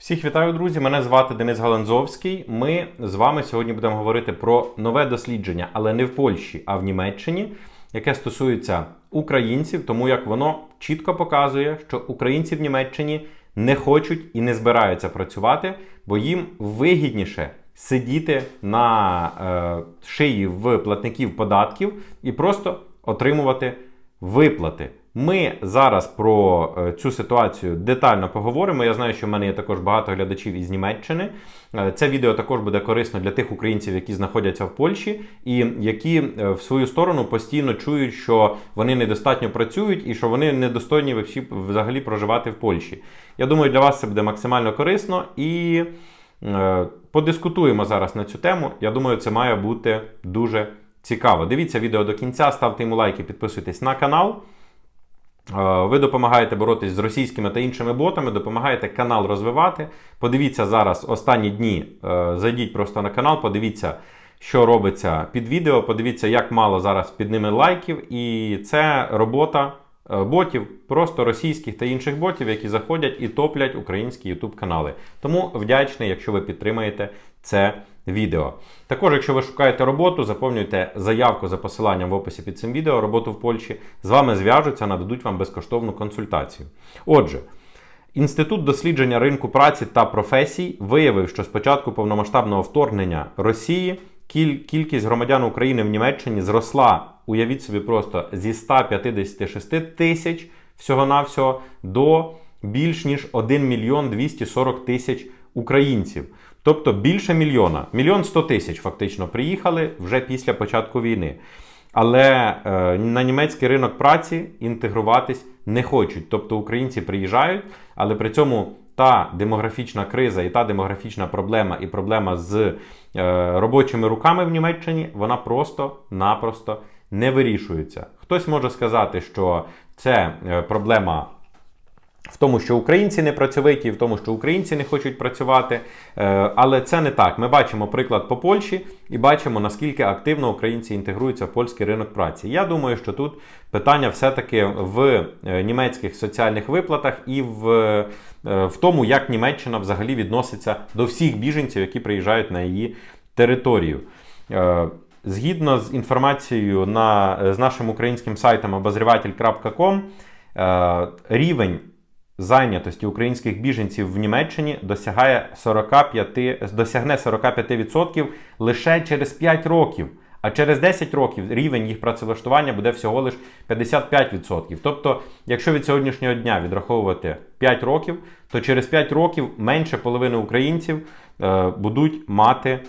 Всіх вітаю, друзі! Мене звати Денис Галанзовський. Ми з вами сьогодні будемо говорити про нове дослідження, але не в Польщі, а в Німеччині, яке стосується українців, тому як воно чітко показує, що українці в Німеччині не хочуть і не збираються працювати, бо їм вигідніше сидіти на е, шиї в платників податків і просто отримувати виплати. Ми зараз про е, цю ситуацію детально поговоримо. Я знаю, що в мене є також багато глядачів із Німеччини. Е, Це відео також буде корисно для тих українців, які знаходяться в Польщі, і які е, в свою сторону постійно чують, що вони недостатньо працюють і що вони недостойні взагалі проживати в Польщі. Я думаю, для вас це буде максимально корисно і подискутуємо зараз на цю тему. Я думаю, це має бути дуже цікаво. Дивіться відео до кінця, ставте йому лайки, підписуйтесь на канал. Е, Ви допомагаєте боротись з російськими та іншими ботами, допомагаєте канал розвивати. Подивіться зараз останні дні. е, Зайдіть просто на канал, подивіться, що робиться під відео. Подивіться, як мало зараз під ними лайків. І це робота ботів, просто російських та інших ботів, які заходять і топлять українські YouTube канали. Тому вдячний, якщо ви підтримаєте це відео. Також, якщо ви шукаєте роботу, заповнюйте заявку за посиланням в описі під цим відео, роботу в Польщі. З вами зв'яжуться, нададуть вам безкоштовну консультацію. Отже. Інститут дослідження ринку праці та професій виявив, що з початку повномасштабного вторгнення Росії кіль- кількість громадян України в Німеччині зросла, уявіть собі, просто зі 156 тисяч всього-навсього до більш ніж 1 мільйон 240 тисяч українців. Тобто більше мільйона, мільйон 100 тисяч фактично приїхали вже після початку війни. Але е, на німецький ринок праці інтегруватись не хочуть. Тобто українці приїжджають, але при цьому та демографічна криза і та демографічна проблема, і проблема з е, робочими руками в Німеччині, вона просто-напросто не вирішується. Хтось може сказати, що це е, проблема в тому, що українці не працьовиті, в тому, що українці не хочуть працювати. Е, Але це не так. Ми бачимо приклад по Польщі і бачимо, наскільки активно українці інтегруються в польський ринок праці. Я думаю, що тут питання все-таки в е, німецьких соціальних виплатах і в, в тому, як Німеччина взагалі відноситься до всіх біженців, які приїжджають на її територію. Е, Згідно з інформацією на, з нашим українським сайтом обозріватель.com, е, рівень зайнятості українських біженців в Німеччині досягає 45, досягне 45% лише через 5 років. А через 10 років рівень їх працевлаштування буде всього лише 55%. Тобто, якщо від сьогоднішнього дня відраховувати 5 років, то через 5 років менше половини українців е, будуть мати е,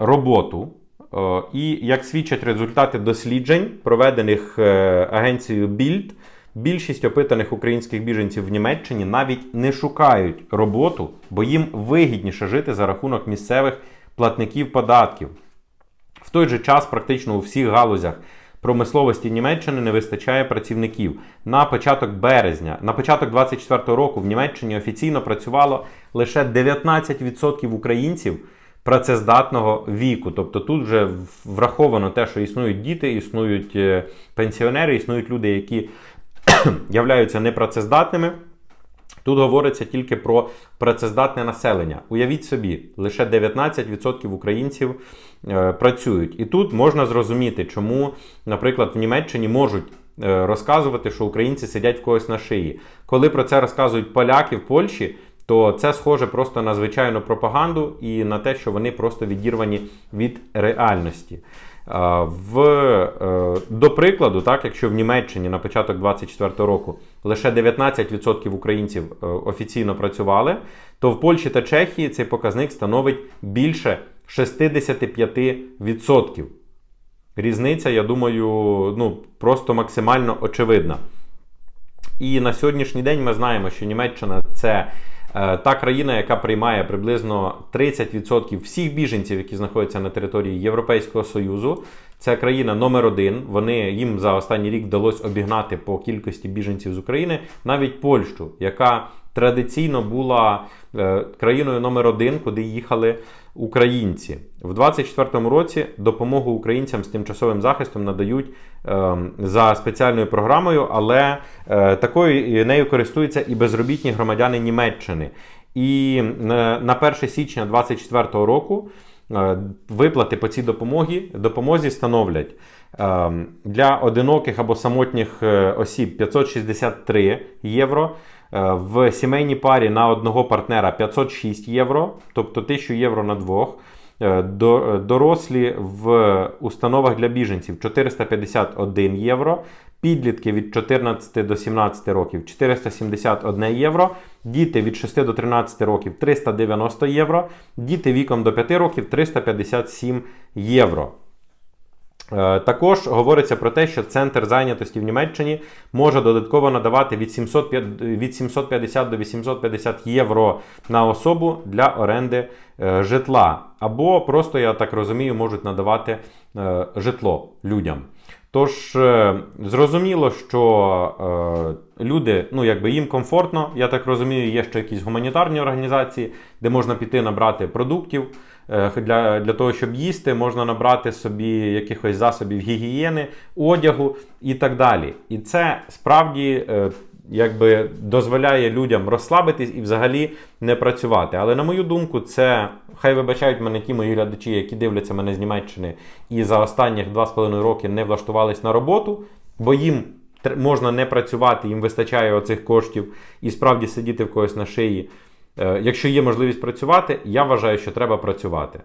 роботу. Е, і як свідчать результати досліджень, проведених е, агенцією Bild, Більшість опитаних українських біженців в Німеччині навіть не шукають роботу, бо їм вигідніше жити за рахунок місцевих платників податків. В той же час, практично у всіх галузях промисловості Німеччини не вистачає працівників. На початок березня, на початок 2024 року в Німеччині офіційно працювало лише 19% українців працездатного віку. Тобто тут вже враховано те, що існують діти, існують е, пенсіонери, існують люди, які являються непрацездатними. Тут говориться тільки про працездатне населення. Уявіть собі, лише 19% українців е, працюють. І тут можна зрозуміти, чому, наприклад, в Німеччині можуть е, розказувати, що українці сидять в когось на шиї. Коли про це розказують поляки в Польщі, то це схоже просто на звичайну пропаганду і на те, що вони просто відірвані від реальності. В, е, До прикладу, так, якщо в Німеччині на початок 2024 року лише 19% українців е, офіційно працювали, то в Польщі та Чехії цей показник становить більше 65%. Різниця, я думаю, ну, просто максимально очевидна. І на сьогоднішній день ми знаємо, що Німеччина це та країна, яка приймає приблизно 30% всіх біженців, які знаходяться на території Європейського Союзу. Це країна номер один. Вони їм за останній рік вдалося обігнати по кількості біженців з України навіть Польщу, яка традиційно була е, країною номер один, куди їхали українці. В 2024 році допомогу українцям з тимчасовим захистом надають е, за спеціальною програмою, але е, такою нею користуються і безробітні громадяни Німеччини. І е, на 1 січня 2024 року виплати по цій допомогі, допомозі становлять е, для одиноких або самотніх осіб 563 євро. Е, В сімейній парі на одного партнера 506 євро, тобто 1000 євро на двох. Е, е, Дорослі в установах для біженців 451 євро, підлітки від 14 до 17 років 471 євро, діти від 6 до 13 років 390 євро, діти віком до 5 років 357 євро. Е, Також говориться про те, що центр зайнятості в Німеччині може додатково надавати від 750 до 850 євро на особу для оренди е, житла. Або просто, я так розумію, можуть надавати е, житло людям. Тож зрозуміло, що люди, ну якби їм комфортно, я так розумію, є ще якісь гуманітарні організації, де можна піти набрати продуктів е, для, для того, щоб їсти, можна набрати собі якихось засобів гігієни, одягу і так далі. І це справді. е, Якби дозволяє людям розслабитись і взагалі не працювати. Але на мою думку, це хай вибачають мене ті мої глядачі, які дивляться мене з Німеччини і за останніх 2,5 роки не влаштувались на роботу, бо їм можна не працювати, їм вистачає оцих коштів і справді сидіти в когось на шиї. Е, Якщо є можливість працювати, я вважаю, що треба працювати.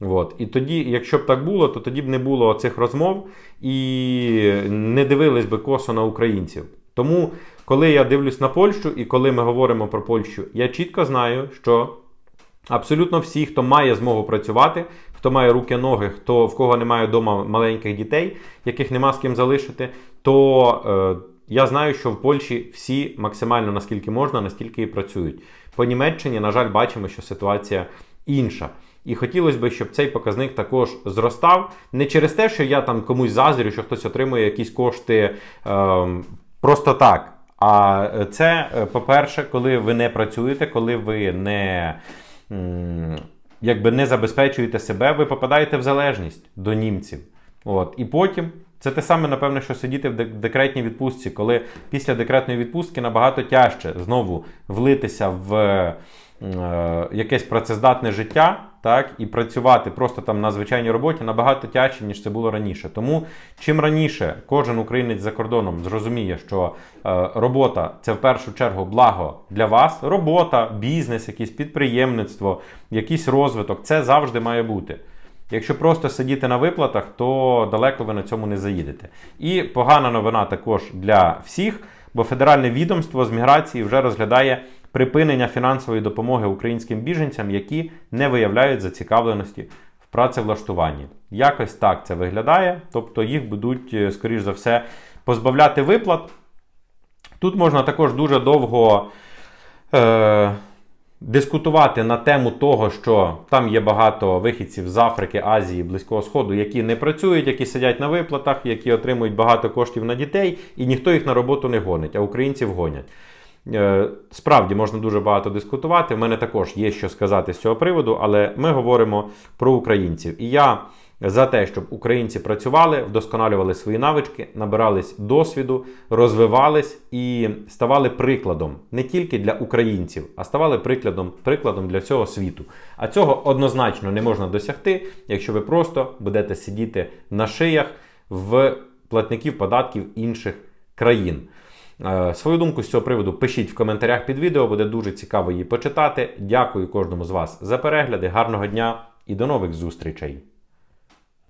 От. І тоді, якщо б так було, то тоді б не було цих розмов і не дивились би косо на українців. Тому, коли я дивлюсь на Польщу і коли ми говоримо про Польщу, я чітко знаю, що абсолютно всі, хто має змогу працювати, хто має руки, ноги, хто в кого немає вдома маленьких дітей, яких нема з ким залишити, то е, я знаю, що в Польщі всі максимально наскільки можна, настільки і працюють. По Німеччині, на жаль, бачимо, що ситуація інша. І хотілося б, щоб цей показник також зростав. Не через те, що я там комусь заздрю, що хтось отримує якісь кошти ем, просто так. А це, е, по-перше, коли ви не працюєте, коли ви не, м, якби не забезпечуєте себе, ви попадаєте в залежність до німців. От. І потім це те саме, напевне, що сидіти в декретній відпустці, коли після декретної відпустки набагато тяжче знову влитися в якесь працездатне життя, так, і працювати просто там на звичайній роботі набагато тяжче, ніж це було раніше. Тому чим раніше кожен українець за кордоном зрозуміє, що е, робота це в першу чергу благо для вас, робота, бізнес, якесь підприємництво, якийсь розвиток, це завжди має бути. Якщо просто сидіти на виплатах, то далеко ви на цьому не заїдете. І погана новина також для всіх, бо федеральне відомство з міграції вже розглядає припинення фінансової допомоги українським біженцям, які не виявляють зацікавленості в працевлаштуванні. Якось так це виглядає, тобто їх будуть, е, скоріш за все, позбавляти виплат. Тут можна також дуже довго. Е- дискутувати на тему того, що там є багато вихідців з Африки, Азії, Близького Сходу, які не працюють, які сидять на виплатах, які отримують багато коштів на дітей, і ніхто їх на роботу не гонить, а українців гонять. Е, Справді можна дуже багато дискутувати. У мене також є що сказати з цього приводу, але ми говоримо про українців. І я за те, щоб українці працювали, вдосконалювали свої навички, набирались досвіду, розвивались і ставали прикладом не тільки для українців, а ставали прикладом, прикладом для всього світу. А цього однозначно не можна досягти, якщо ви просто будете сидіти на шиях в платників податків інших країн. Е, Свою думку з цього приводу пишіть в коментарях під відео, буде дуже цікаво її почитати. Дякую кожному з вас за перегляди. Гарного дня і до нових зустрічей!